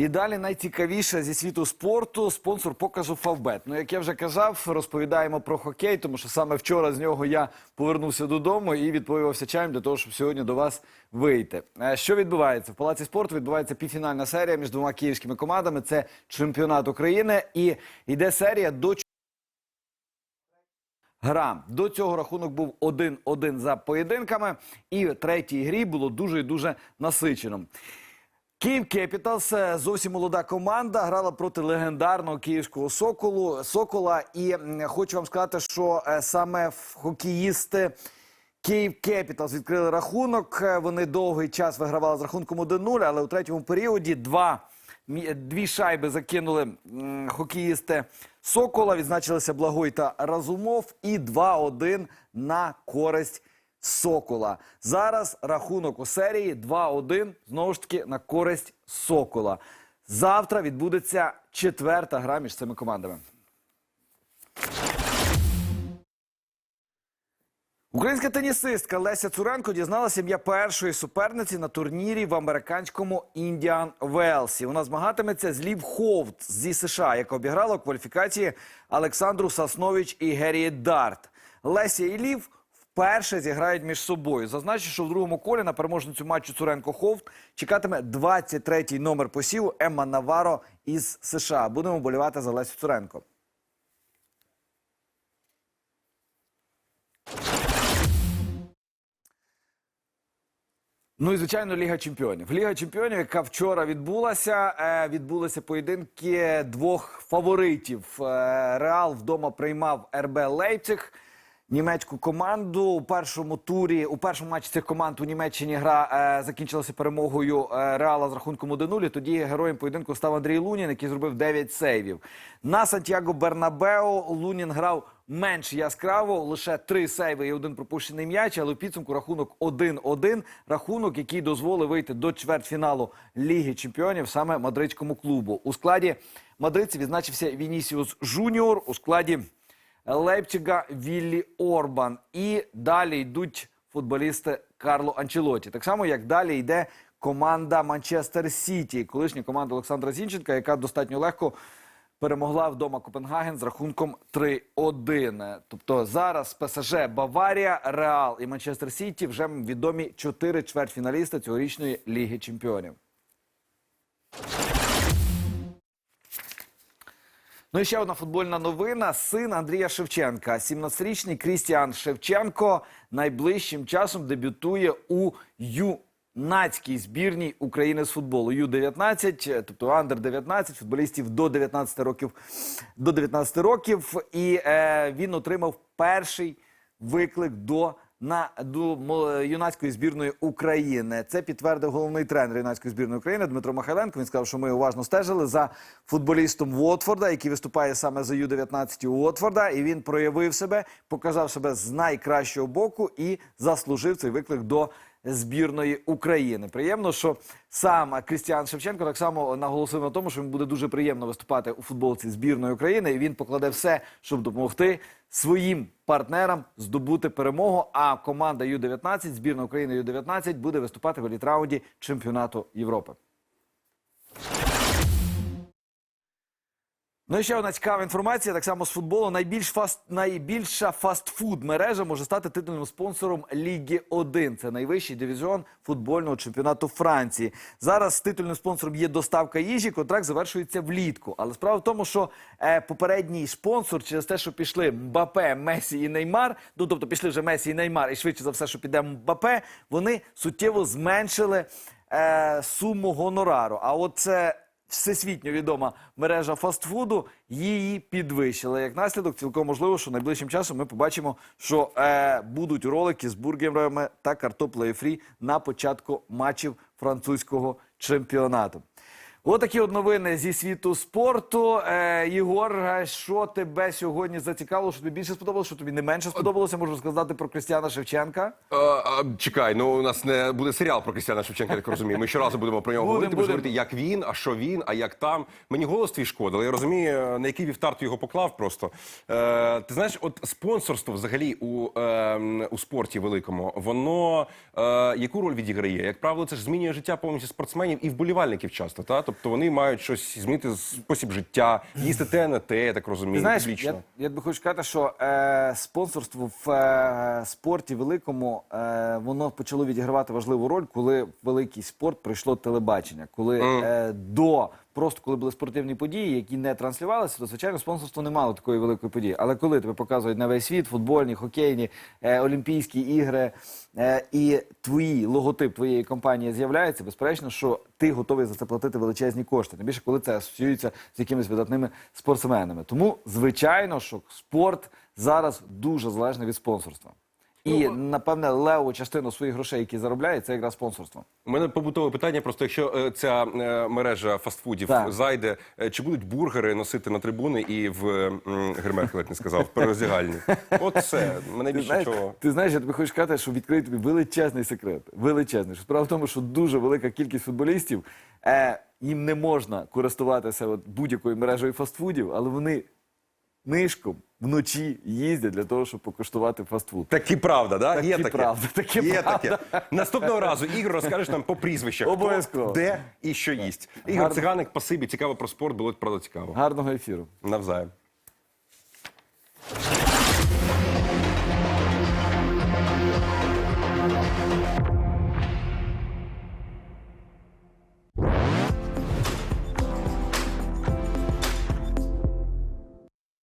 І далі найцікавіше зі світу спорту спонсор покажу Фавбет. Ну, як я вже казав, розповідаємо про хокей, тому що саме вчора з нього я повернувся додому і відповівався чаєм для того, щоб сьогодні до вас вийти. Е, Що відбувається? В палаці спорту відбувається півфінальна серія між двома київськими командами. Це чемпіонат України і йде серія до гра. До цього рахунок був 1-1 за поєдинками, і в третій грі було дуже і дуже насичено. Київ Кепіталс е, зовсім молода команда грала проти легендарного київського соколу Сокола. І хочу вам сказати, що е, саме хокеїсти Київ Кепіталс відкрили рахунок. Е, Вони довгий час вигравали з рахунком 1-0, але у третьому періоді два дві шайби закинули хокеїсти Сокола. Відзначилися Благой та Разумов. І 2-1 на користь Сокола. Зараз рахунок у серії 2-1, знову ж таки, на користь Сокола. Завтра відбудеться четверта гра між цими командами. Українська тенісистка Леся Цуренко дізналася ім'я першої суперниці на турнірі в американському Індіан Велсі. Вона змагатиметься з Лів Ховт зі США, яка обіграла у кваліфікації Олександру Саснович і Геррі Дарт. Леся і Лів вперше зіграють між собою. Зазначу, що в другому колі на переможницю матчу Цуренко Ховт чекатиме 23-й номер посіву Емма Наваро із США. Будемо болівати за Лесю Цуренко. Ну і звичайно, Ліга Чемпіонів. Ліга Чемпіонів, яка вчора відбулася, е, відбулися поєдинки двох фаворитів. Е, Реал вдома приймав РБ Лейпциг. Німецьку команду у першому турі, у першому матчі цих команд у Німеччині гра е, закінчилася перемогою е, Реала з рахунком 1-0. Тоді героєм поєдинку став Андрій Лунін, який зробив 9 сейвів. На Сантьяго Бернабео Лунін грав менш яскраво, лише три сейви і один пропущений м'яч, але у підсумку рахунок 1-1. Рахунок, який дозволив вийти до чвертьфіналу Ліги Чемпіонів саме мадридському клубу. У складі мадридців відзначився Вінісіус Жуніор у складі Лейпціга Віллі Орбан. І далі йдуть футболісти Карло Анчелоті. Так само, як далі йде команда Манчестер Сіті, колишня команда Олександра Зінченка, яка достатньо легко перемогла вдома Копенгаген з рахунком 3-1. Тобто зараз ПСЖ, Баварія, Реал і Манчестер Сіті вже відомі чотири чвертьфіналісти цьогорічної Ліги Чемпіонів. Ну і ще одна футбольна новина. Син Андрія Шевченка, 17-річний Крістіан Шевченко, найближчим часом дебютує у юнацькій збірній України з футболу. Ю-19, тобто Андер-19, футболістів до 19 років. До 19 років. І е, він отримав перший виклик до на до юнацької збірної України. Це підтвердив головний тренер юнацької збірної України Дмитро Михайленко. Він сказав, що ми уважно стежили за футболістом Уотфорда, який виступає саме за Ю-19 Уотфорда. І він проявив себе, показав себе з найкращого боку і заслужив цей виклик до збірної України. Приємно, що сам Крістіан Шевченко так само наголосив на тому, що йому буде дуже приємно виступати у футболці збірної України. І він покладе все, щоб допомогти своїм партнерам здобути перемогу. А команда Ю-19, збірна України Ю-19, буде виступати в елітраунді чемпіонату Європи. Ну і ще одна цікава інформація. Так само з футболу. Найбільш фаст, найбільша фастфуд мережа може стати титульним спонсором Ліги 1. Це найвищий дивізіон футбольного чемпіонату Франції. Зараз титульним спонсором є доставка їжі. Контракт завершується влітку. Але справа в тому, що е, попередній спонсор через те, що пішли Мбапе, Месі і Неймар. Ну тобто пішли вже Месі і Неймар, і швидше за все, що піде Мбапе. Вони суттєво зменшили е, суму гонорару. А от це всесвітньо відома мережа фастфуду її підвищила. Як наслідок, цілком можливо, що найближчим часом ми побачимо, що е, будуть ролики з бургерами та картоплею фрі на початку матчів французького чемпіонату. Отакі от новини зі світу спорту. Е, Єгор, е, що тебе сьогодні зацікавило? Що тобі більше сподобалося, що тобі не менше сподобалося? Можу сказати про Крістіана Шевченка. А, а, чекай, ну у нас не буде серіал про Крістіана Шевченка, я так розумію. Ми щоразу будемо про нього Будем, говорити. Будеш будем. говорити, як він, а що він, а як там. Мені голос твій шкода, але я розумію, на який вівтар ти його поклав просто. Е, ти знаєш, от спонсорство взагалі у, е, у спорті великому, воно е, яку роль відіграє? Як правило, це ж змінює життя повністю спортсменів і вболівальників часто. Та? Тобто вони мають щось змінити спосіб життя, їсти те, на те, я так розумію. Знаєш, публічно. я, я би хочу сказати, що е, спонсорство в е, спорті великому е, воно почало відігравати важливу роль, коли в великий спорт прийшло телебачення. Коли е, до просто коли були спортивні події, які не транслювалися, то звичайно спонсорство не мало такої великої події. Але коли тебе показують на весь світ, футбольні, хокейні, е, олімпійські ігри, е, і твої логотип твоєї компанії з'являється, безперечно, що ти готовий за це платити величезні кошти. Тим більше, коли це асоціюється з якимись видатними спортсменами. Тому, звичайно, що спорт зараз дуже залежний від спонсорства. І, напевне, леву частину своїх грошей, які заробляє, це якраз спонсорство. У мене побутове питання. Просто якщо е, ця е, мережа фастфудів Так. зайде, е, чи будуть бургери носити на трибуни і в м, гримерку, як не сказав, в перероздягальні? От все. Мене Ти більше знаєш, чого. ти знаєш, я тобі хочу сказати, що відкрию тобі величезний секрет. Величезний. Що Справа в тому, що дуже велика кількість футболістів, е, їм не можна користуватися от будь-якою мережею фастфудів, але вони нишком вночі їздять для того, щоб покуштувати фастфуд. Такі правда, да? Так Є таке. правда, такі Є правда. таке. Наступного разу Ігор розкажеш нам по прізвищах, хто, Обов'язково. де і що їсть. Ігор Гарно. Циганик, пасибі, цікаво про спорт, було правда цікаво. Гарного ефіру. Навзаєм.